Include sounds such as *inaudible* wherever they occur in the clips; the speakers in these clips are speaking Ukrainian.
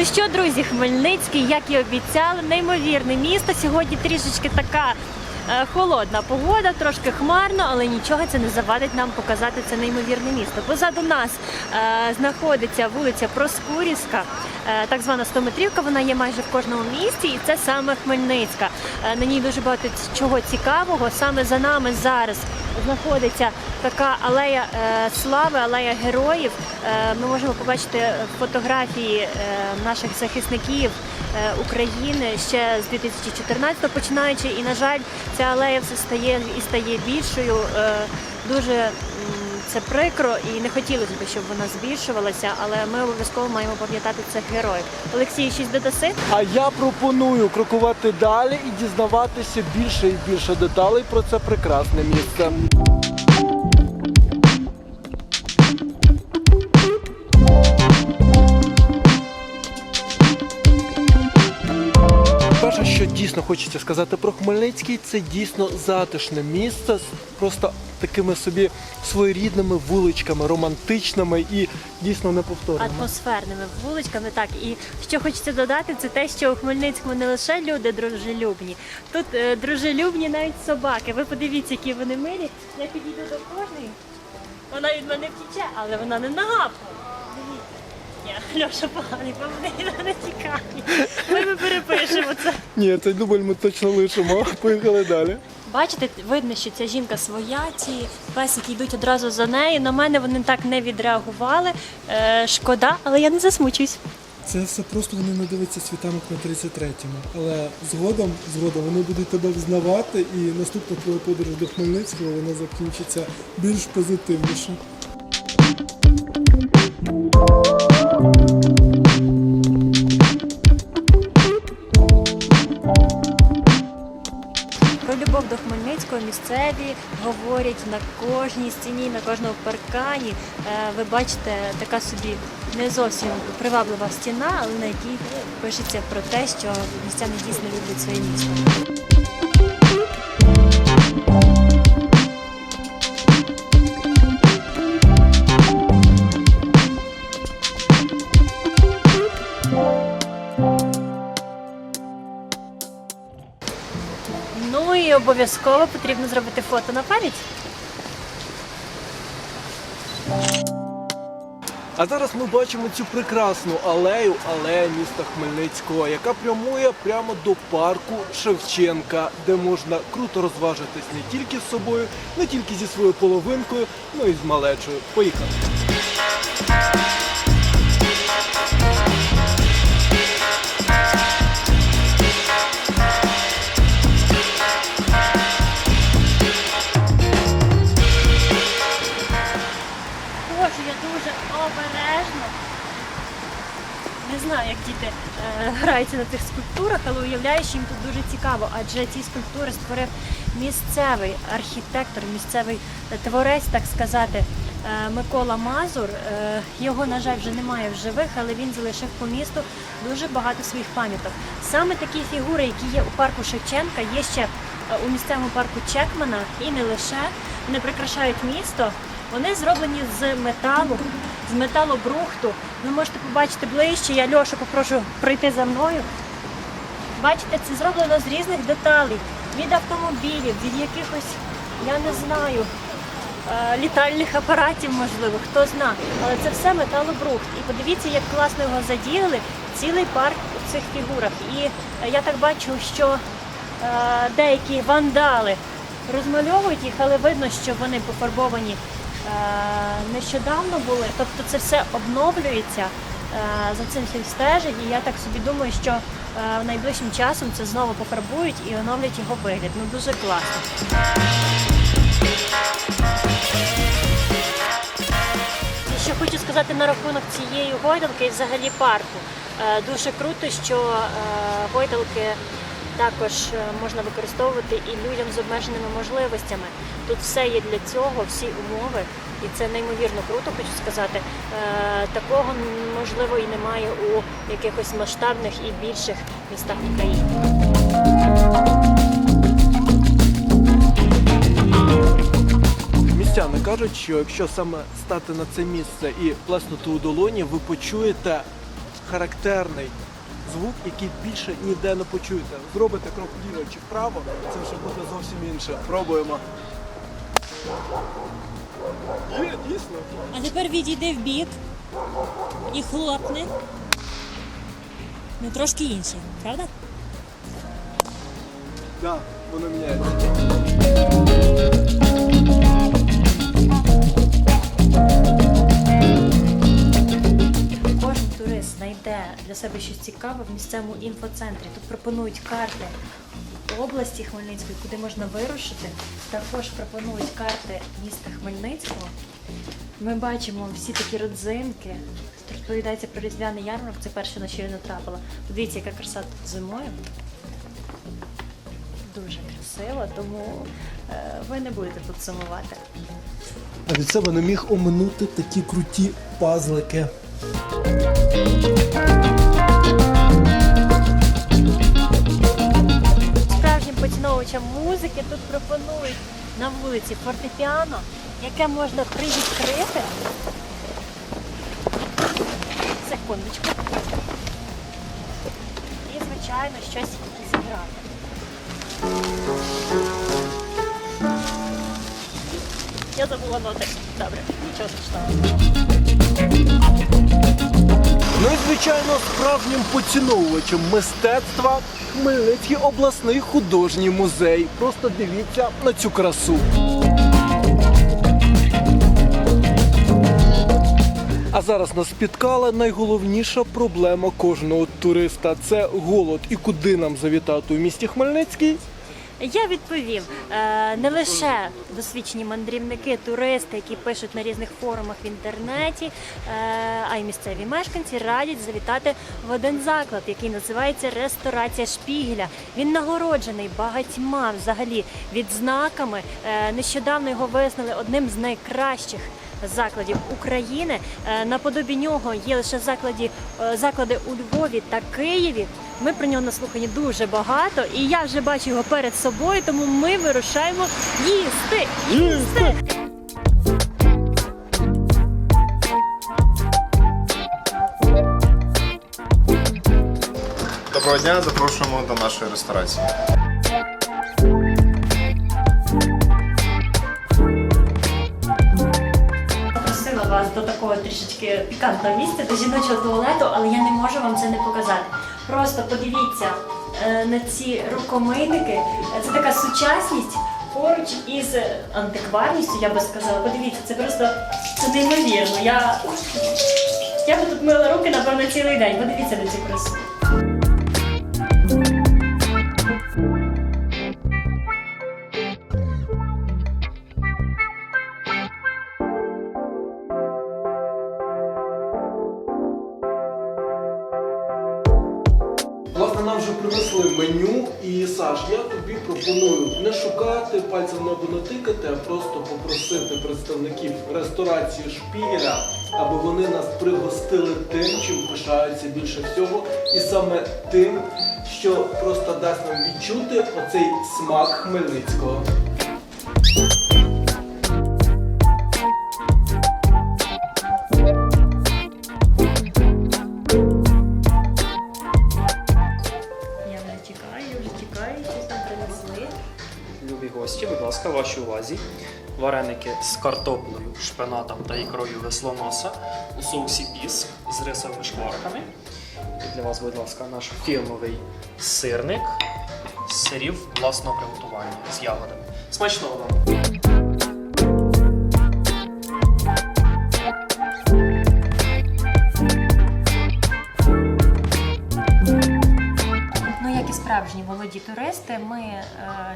Ну що, друзі, Хмельницький, як і обіцяли, неймовірне місто. Сьогодні трішечки така е, холодна погода, трошки хмарно, але нічого це не завадить нам показати це неймовірне місто. Позаду нас е, знаходиться вулиця Проскурівська, е, так звана 100-метрівка. Вона є майже в кожному місті, і це саме Хмельницька. Е, на ній дуже багато чого цікавого. Саме за нами зараз знаходиться така алея е, слави, алея героїв. Е, ми можемо побачити фотографії е, наших захисників України ще з 2014 починаючи. І, на жаль, ця алея все стає і стає більшою. Дуже це прикро і не хотілося б, щоб вона збільшувалася, але ми обов'язково маємо пам'ятати цих героїв. Олексій, щось додаси? А я пропоную крокувати далі і дізнаватися більше і більше деталей про це прекрасне місце. Дійсно хочеться сказати про Хмельницький, це дійсно затишне місце з просто такими собі своєрідними вуличками, романтичними і дійсно неповторними. атмосферними вуличками. Так і що хочеться додати, це те, що у Хмельницькому не лише люди дружелюбні, тут е, дружелюбні навіть собаки. Ви подивіться, які вони милі. Я підійду до кожної. Вона від мене втіче, але вона не нагапала. Льоша поганий, бо не тікає. Ми, ми перепишемо це. Ні, цей дубль ми точно лишимо. *laughs* Поїхали далі. Бачите, видно, що ця жінка своя, ці песики йдуть одразу за нею. На мене вони так не відреагували. Е, шкода, але я не засмучусь. Це все просто вони не дивляться світанок на 33-му. Але згодом, згодом вони будуть тебе взнавати, і наступна твоя подорож до Хмельницького вона закінчиться більш позитивніше. Місцеві говорять на кожній стіні, на кожному паркані. Е, Ви бачите, така собі не зовсім приваблива стіна, але на якій пишеться про те, що містяни дійсно люблять своє місто. Обов'язково потрібно зробити фото на пам'ять. А зараз ми бачимо цю прекрасну алею, алея міста Хмельницького, яка прямує прямо до парку Шевченка, де можна круто розважитись не тільки з собою, не тільки зі своєю половинкою, ну і з малечою. Поїхали. Граються на цих скульптурах, але уявляю, що їм тут дуже цікаво, адже ці скульптури створив місцевий архітектор, місцевий е, творець, так сказати, е, Микола Мазур. Е, його, на жаль, вже немає в живих, але він залишив по місту дуже багато своїх пам'яток. Саме такі фігури, які є у парку Шевченка, є ще у місцевому парку Чекмана і не лише. Вони прикрашають місто. Вони зроблені з металу, з металобрухту. Ви можете побачити ближче. Я Льошу попрошу пройти за мною. Бачите, це зроблено з різних деталей, від автомобілів, від якихось, я не знаю, е, літальних апаратів, можливо, хто зна. Але це все металобрухт. І подивіться, як класно його задіяли, цілий парк у цих фігурах. І е, я так бачу, що е, деякі вандали розмальовують їх, але видно, що вони пофарбовані нещодавно були. Тобто це все обновлюється. Е, За цим всім стежить, і я так собі думаю, що е, найближчим часом це знову пофарбують і оновлять його вигляд. Ну дуже класно. І ще хочу сказати на рахунок цієї гойдалки і взагалі парку. Е, Дуже круто, що е, гойдалки також е, можна використовувати і людям з обмеженими можливостями. Тут все є для цього, всі умови, і це неймовірно круто, хочу сказати. Е, Такого можливо і немає у якихось масштабних і більших містах України. Містяни кажуть, що якщо саме стати на це місце і плеснути у долоні, ви почуєте характерний звук, який більше ніде не почуєте. Зробите крок вліво чи вправо, це вже буде зовсім інше. Пробуємо. Є, дійсно. А тепер відійди в бік і хлопни. Ну трошки інше, правда? Да, воно міняється. Себе щось цікаве в місцевому інфоцентрі. Тут пропонують карти області Хмельницької, куди можна вирушити. Також пропонують карти міста Хмельницького. Ми бачимо всі такі родзинки. Тут розповідається про різдвяний ярмарок, це перше, на що я натрапила. Подивіться, яка краса тут зимою. Дуже красиво, тому е, ви не будете тут сумувати. А від себе не міг оминути такі круті пазлики. Поціновувачам музики тут пропонують на вулиці фортепіано, яке можна привідкрити. Секундочку. І, звичайно, щось зіграти. Я забула ноти. Добре, нічого страшного. Ну і звичайно, справжнім поціновувачем мистецтва Хмельницький обласний художній музей. Просто дивіться на цю красу. А зараз нас спіткала найголовніша проблема кожного туриста це голод. І куди нам завітати у місті Хмельницький? Я відповім е, не лише досвідчені мандрівники, туристи, які пишуть на різних форумах в інтернеті, е, а й місцеві мешканці радять завітати в один заклад, який називається Ресторація Шпігеля. Він нагороджений багатьма взагалі відзнаками. Е, Нещодавно його визнали одним з найкращих. Закладів України Е, наподобі нього є лише закладі, е, заклади у Львові та Києві. Ми про нього наслухані дуже багато, і я вже бачу його перед собою, тому ми вирушаємо їсти. Їсти! Доброго дня, запрошуємо до нашої ресторації. До такого трішечки пікантного місця, до жіночого туалету, але я не можу вам це не показати. Просто подивіться е, на ці рукомийники. Це така сучасність поруч із антикварністю, я би сказала. Подивіться, це просто це неймовірно. Я, я би тут мила руки, напевно, цілий день. Подивіться на цю красу. Пропоную не шукати, пальцем ногу натикати, а просто попросити представників ресторації Шпігеля, аби вони нас пригостили тим, чим пишаються більше всього, і саме тим, що просто дасть нам відчути оцей смак Хмельницького. Увазі. Вареники з картоплею, шпинатом та ікрою веслоноса у соусі піск з рисовими шкварками. І для вас, будь ласка, наш фірмовий сирник з сирів власного приготування з ягодами. Смачного вам! Справжні молоді туристи, ми е,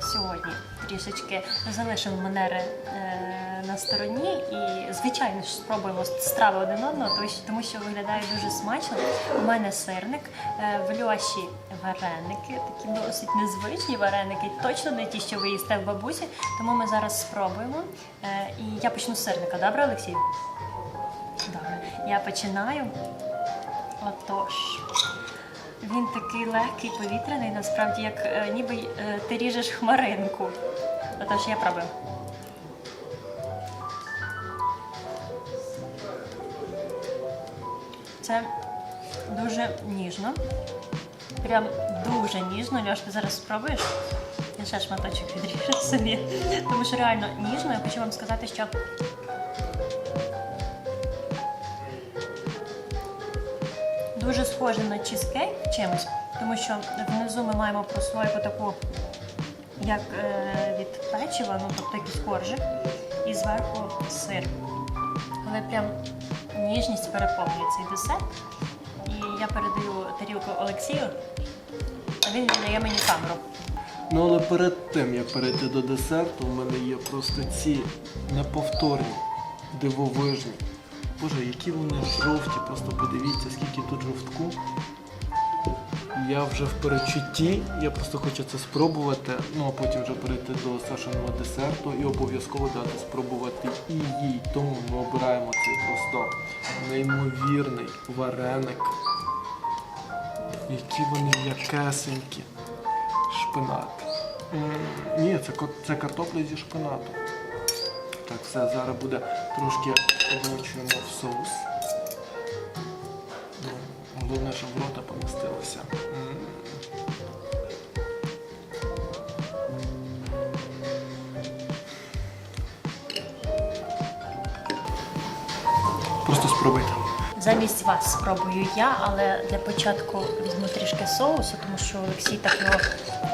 сьогодні трішечки залишимо манери е, на стороні і, звичайно спробуємо страви один одного, тому що, виглядає дуже смачно. У мене сирник, е, в Льоші вареники, такі досить незвичні вареники, точно не ті, що ви їсте в бабусі. Тому ми зараз спробуємо. Е, і я почну з сирника, добре, Олексій? Добре, я починаю. Отож. Він такий легкий, повітряний, насправді, як е, ніби е, ти ріжеш хмаринку. Отож, я пробую. Це дуже ніжно. Прям дуже ніжно. Льош, ти зараз спробуєш? Я ще шматочок відріжу собі. Тому що реально ніжно. Я хочу вам сказати, що дуже схоже на чизкейк чимось, тому що внизу ми маємо прослойку таку, як е, від печива, ну тобто якийсь коржик, і зверху сир. Але прям ніжність переповнює цей десерт. І я передаю тарілку Олексію, а він віддає мені камеру. Ну але перед тим, як перейти до десерту, у мене є просто ці неповторні, дивовижні. Боже, які вони жовті, просто подивіться, скільки тут жовтку. Я вже в перечутті, я просто хочу це спробувати, ну а потім вже перейти до Сашиного десерту і обов'язково дати спробувати і їй. Тому ми обираємо цей просто неймовірний вареник. Які вони м'якесенькі. Шпинат. М, Ні, це, це картопля зі шпинатом. Так, все, зараз буде трошки обмочуємо в соус. Ну, головне, щоб в рота помістилося. Просто спробуйте. Замість вас спробую я, але для початку візьму трішки соусу, тому що Олексій так його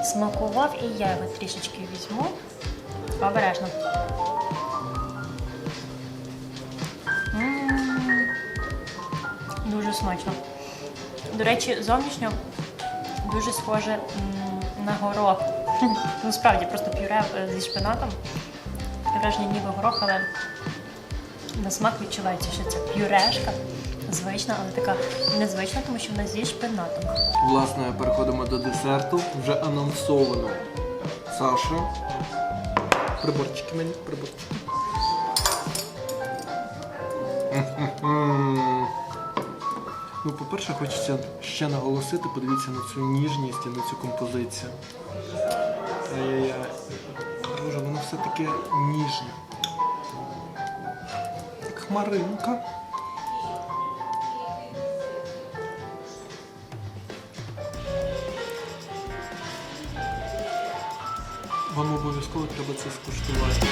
смакував, і я його трішечки візьму. Обережно. Дуже смачно. До речі, зовнішньо дуже схоже на горох. *laughs* Ну, справді, просто пюре е, зі шпинатом. Враження ніби горох, але на смак відчувається, що це пюрешка. Звична, але така незвична, тому що вона зі шпинатом. Власне, переходимо до десерту. Вже анонсовано Саша. Приборчики мені, приборчики. Ну, по-перше, хочеться ще наголосити, подивіться на цю ніжність і на цю композицію. Боже, воно все таке ніжне. Як хмаринка. Вам обов'язково треба це скуштувати.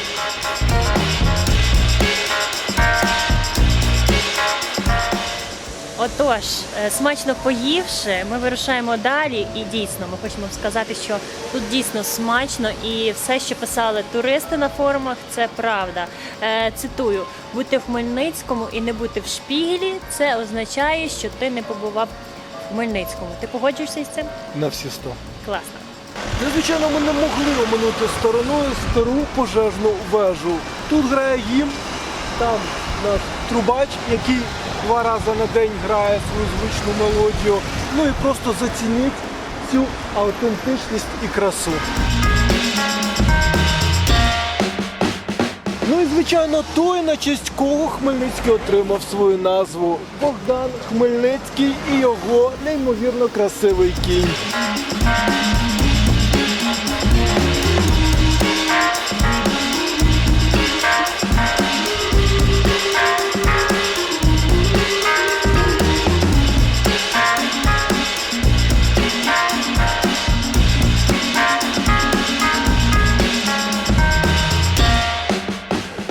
Отож, е, смачно поївши, ми вирушаємо далі, і дійсно ми хочемо сказати, що тут дійсно смачно, і все, що писали туристи на форумах, це правда. Е, цитую: бути в Хмельницькому і не бути в шпігелі, це означає, що ти не побував в Хмельницькому. Ти погоджуєшся із цим? На всі сто. Класно. Ну, звичайно, ми не могли оминути стороною стару пожежну вежу. Тут грає гімн, там наш трубач, який два рази на день грає свою звичну мелодію. Ну і просто зацініть цю автентичність і красу. Ну і звичайно, той, на честь кого Хмельницький отримав свою назву Богдан Хмельницький і його неймовірно красивий кінь.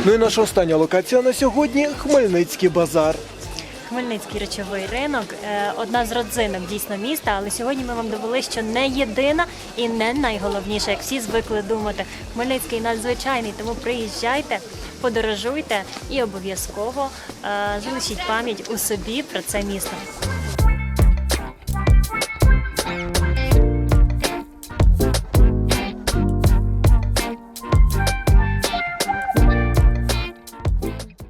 Ну і наша остання локація на сьогодні Хмельницький базар. Хмельницький речовий ринок е, одна з родзинок дійсно міста, але сьогодні ми вам довели, що не єдина і не найголовніша, як всі звикли думати. Хмельницький надзвичайний, тому приїжджайте, подорожуйте і обов'язково е, залишіть пам'ять у собі про це місто.